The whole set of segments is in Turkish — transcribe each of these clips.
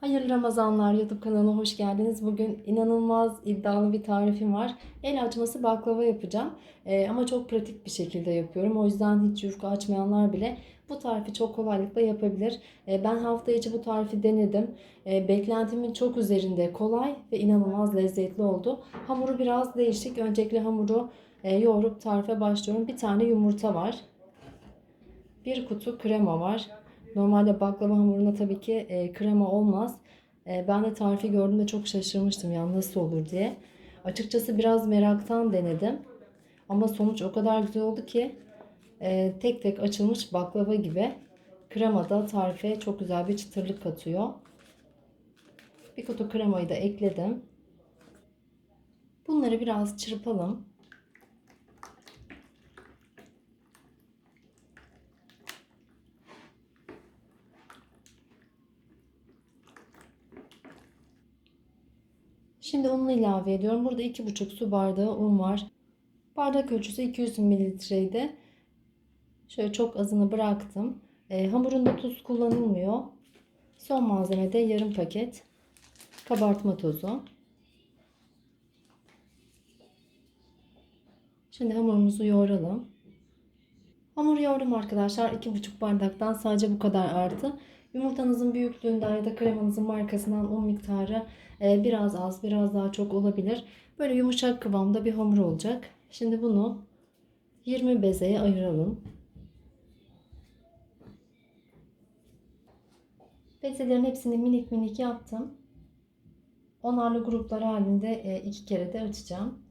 Hayırlı Ramazanlar YouTube kanalına hoş geldiniz. Bugün inanılmaz iddialı bir tarifim var. El açması baklava yapacağım. Ee, ama çok pratik bir şekilde yapıyorum. O yüzden hiç yufka açmayanlar bile bu tarifi çok kolaylıkla yapabilir. Ee, ben hafta içi bu tarifi denedim. Ee, beklentimin çok üzerinde kolay ve inanılmaz lezzetli oldu. Hamuru biraz değişik. Öncelikle hamuru e, yoğurup tarife başlıyorum. Bir tane yumurta var. Bir kutu krema var. Normalde baklava hamuruna tabii ki e, krema olmaz. E, ben de tarifi gördüğümde çok şaşırmıştım ya nasıl olur diye. Açıkçası biraz meraktan denedim. Ama sonuç o kadar güzel oldu ki e, tek tek açılmış baklava gibi. Krema da tarife çok güzel bir çıtırlık katıyor. Bir kutu kremayı da ekledim. Bunları biraz çırpalım. Şimdi ununu ilave ediyorum. Burada 2,5 su bardağı un var. Bardak ölçüsü 200 mililitreydi. Şöyle çok azını bıraktım. E, hamurunda tuz kullanılmıyor. Son malzeme de yarım paket kabartma tozu. Şimdi hamurumuzu yoğuralım. Hamur yoğurdum arkadaşlar. 2,5 bardaktan sadece bu kadar arttı. Yumurtanızın büyüklüğünden ya da kremanızın markasından un miktarı e, biraz az, biraz daha çok olabilir. Böyle yumuşak kıvamda bir hamur olacak. Şimdi bunu 20 bezeye ayıralım. Bezelerin hepsini minik minik yaptım. Onarlı gruplar halinde e, iki kere de açacağım.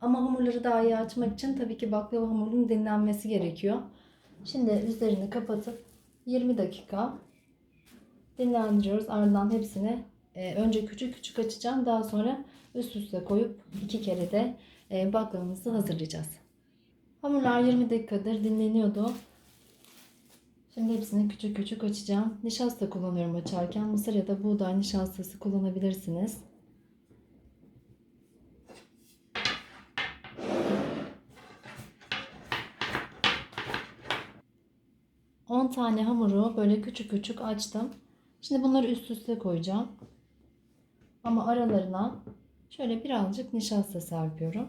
Ama hamurları daha iyi açmak için tabii ki baklava hamurunun dinlenmesi gerekiyor. Şimdi üzerini kapatıp 20 dakika dinlendiriyoruz. Ardından hepsini e, önce küçük küçük açacağım. Daha sonra üst üste koyup iki kere de e, baklavamızı hazırlayacağız. Hamurlar 20 dakikadır dinleniyordu. Şimdi hepsini küçük küçük açacağım. Nişasta kullanıyorum açarken. Mısır ya da buğday nişastası kullanabilirsiniz. 10 tane hamuru böyle küçük küçük açtım. Şimdi bunları üst üste koyacağım. Ama aralarına şöyle birazcık nişasta serpiyorum.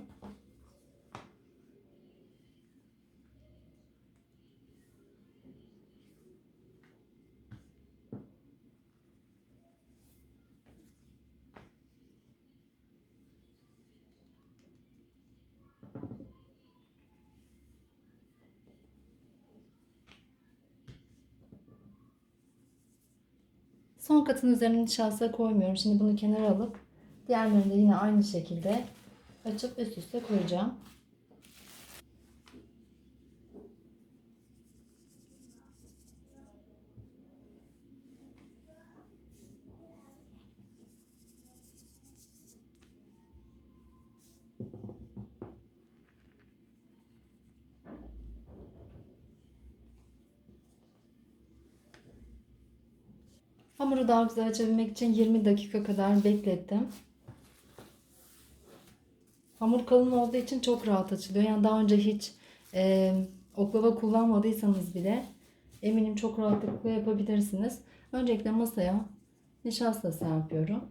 Son katın üzerine nişasta koymuyorum. Şimdi bunu kenara alıp diğerlerini de yine aynı şekilde açıp üst üste koyacağım. Hamuru daha güzel açabilmek için 20 dakika kadar beklettim. Hamur kalın olduğu için çok rahat açılıyor. Yani daha önce hiç e, oklava kullanmadıysanız bile eminim çok rahatlıkla yapabilirsiniz. Öncelikle masaya nişasta serpiyorum.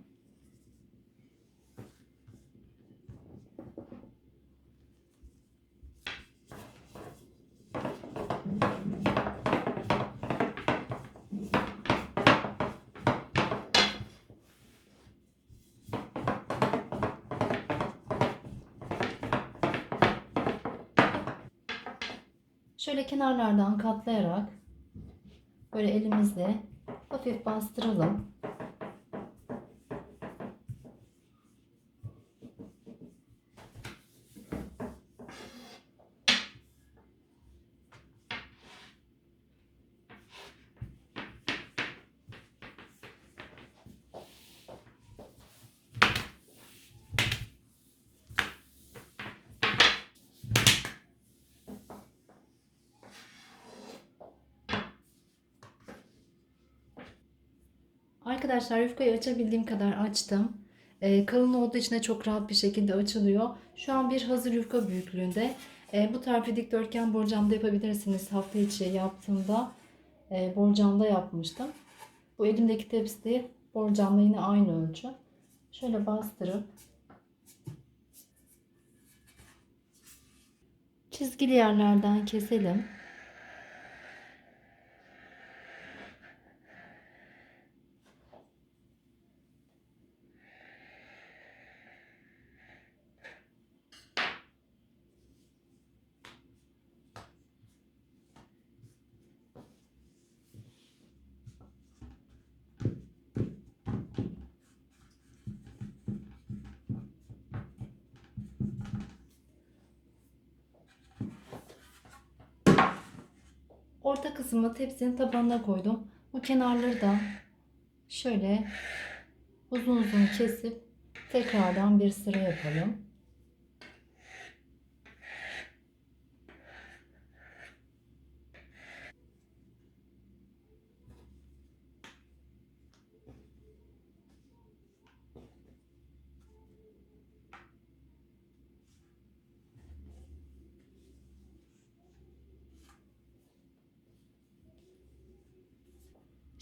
Şöyle kenarlardan katlayarak böyle elimizle hafif bastıralım. Arkadaşlar yufkayı açabildiğim kadar açtım. E, kalın olduğu için de çok rahat bir şekilde açılıyor. Şu an bir hazır yufka büyüklüğünde. E, bu tarifi dikdörtgen borcamda yapabilirsiniz. Hafta içi yaptığımda e, borcamda yapmıştım. Bu elimdeki tepsi borcamla yine aynı ölçü. Şöyle bastırıp çizgili yerlerden keselim. Orta kısmı tepsinin tabanına koydum. Bu kenarları da şöyle uzun uzun kesip tekrardan bir sıra yapalım.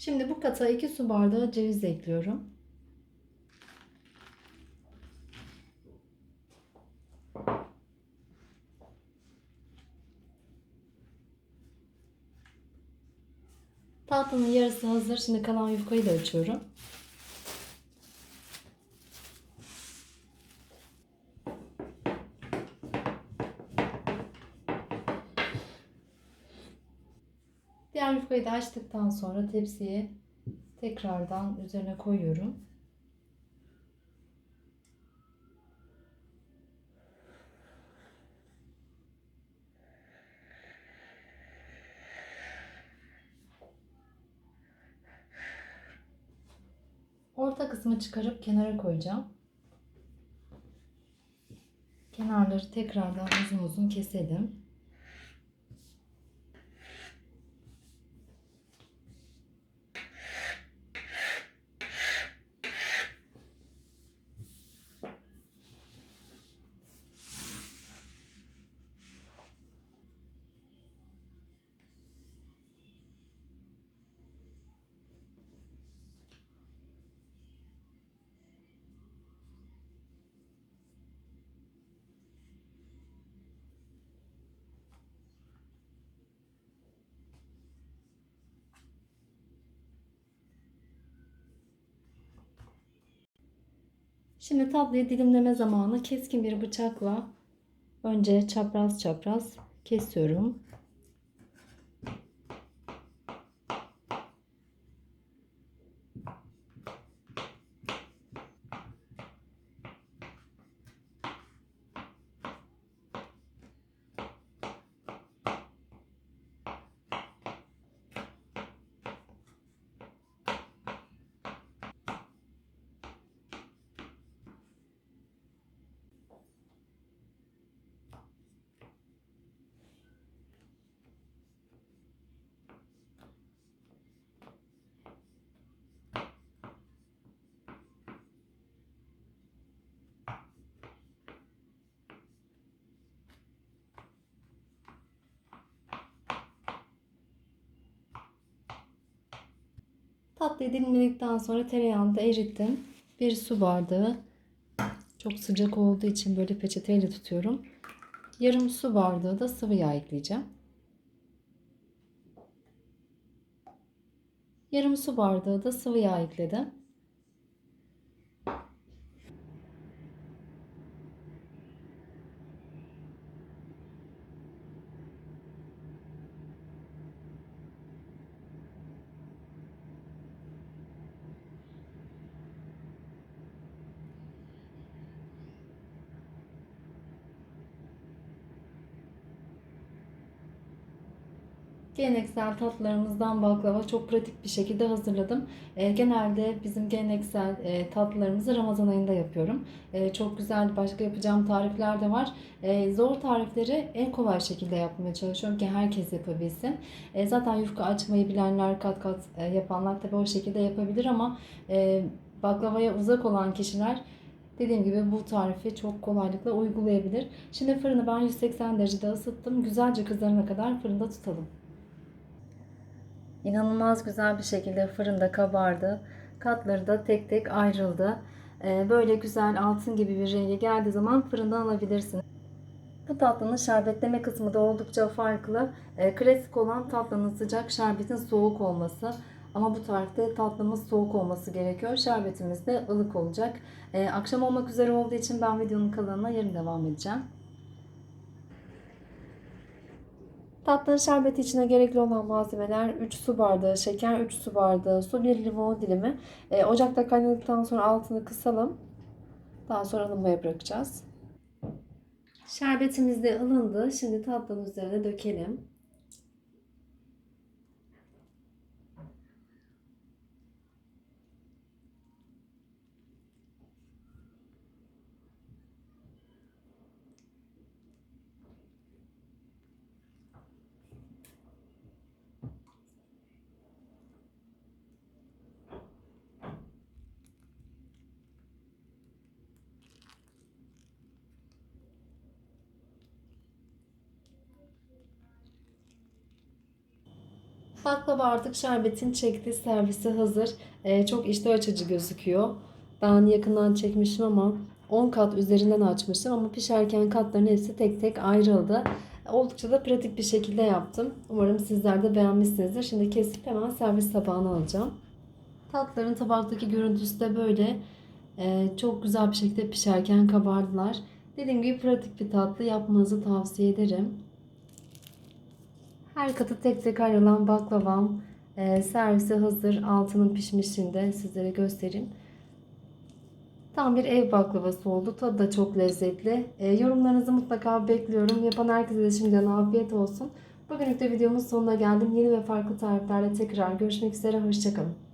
Şimdi bu kata 2 su bardağı ceviz ekliyorum. Tatlının yarısı hazır. Şimdi kalan yufkayı da açıyorum. Diğer yufkayı da açtıktan sonra tepsiye tekrardan üzerine koyuyorum. Orta kısmı çıkarıp kenara koyacağım. Kenarları tekrardan uzun uzun keselim. Şimdi tatlıyı dilimleme zamanı keskin bir bıçakla önce çapraz çapraz kesiyorum. Tatlıyı dilimledikten sonra tereyağını da erittim. Bir su bardağı çok sıcak olduğu için böyle peçeteyle tutuyorum. Yarım su bardağı da sıvı yağ ekleyeceğim. Yarım su bardağı da sıvı yağ ekledim. Geleneksel tatlılarımızdan baklava çok pratik bir şekilde hazırladım. E, genelde bizim geleneksel e, tatlılarımızı Ramazan ayında yapıyorum. E, çok güzel başka yapacağım tarifler de var. E, zor tarifleri en kolay şekilde yapmaya çalışıyorum ki herkes yapabilsin. E, zaten yufka açmayı bilenler, kat kat e, yapanlar tabii o şekilde yapabilir ama e, baklavaya uzak olan kişiler dediğim gibi bu tarifi çok kolaylıkla uygulayabilir. Şimdi fırını ben 180 derecede ısıttım. Güzelce kızarana kadar fırında tutalım. İnanılmaz güzel bir şekilde fırında kabardı. Katları da tek tek ayrıldı. Ee, Böyle güzel altın gibi bir rengi geldiği zaman fırından alabilirsiniz. Bu tatlının şerbetleme kısmı da oldukça farklı. Ee, klasik olan tatlının sıcak, şerbetin soğuk olması. Ama bu tarifte tatlımız soğuk olması gerekiyor. Şerbetimiz de ılık olacak. Ee, akşam olmak üzere olduğu için ben videonun kalanına yarın devam edeceğim. Tatlının şerbeti içine gerekli olan malzemeler 3 su bardağı şeker, 3 su bardağı su, 1 limon dilimi. Ee, ocakta kaynadıktan sonra altını kısalım. Daha sonra ılınmaya bırakacağız. Şerbetimiz de ılındı. Şimdi tatlının üzerine dökelim. Baklava artık şerbetin çekti, servisi hazır. Ee, çok iştah açıcı gözüküyor. Ben yakından çekmişim ama 10 kat üzerinden açmıştım ama pişerken katların hepsi tek tek ayrıldı. Oldukça da pratik bir şekilde yaptım. Umarım sizler de beğenmişsinizdir. Şimdi kesip hemen servis tabağına alacağım. Tatların tabaktaki görüntüsü de böyle. Ee, çok güzel bir şekilde pişerken kabardılar. Dediğim gibi pratik bir tatlı yapmanızı tavsiye ederim. Her katı tek tek ayrılan baklavam e, servise hazır. Altının pişmişini de sizlere göstereyim. Tam bir ev baklavası oldu. Tadı da çok lezzetli. E, yorumlarınızı mutlaka bekliyorum. Yapan herkese de şimdiden afiyet olsun. Bugünlük de videomuz sonuna geldim. Yeni ve farklı tariflerle tekrar görüşmek üzere. Hoşçakalın.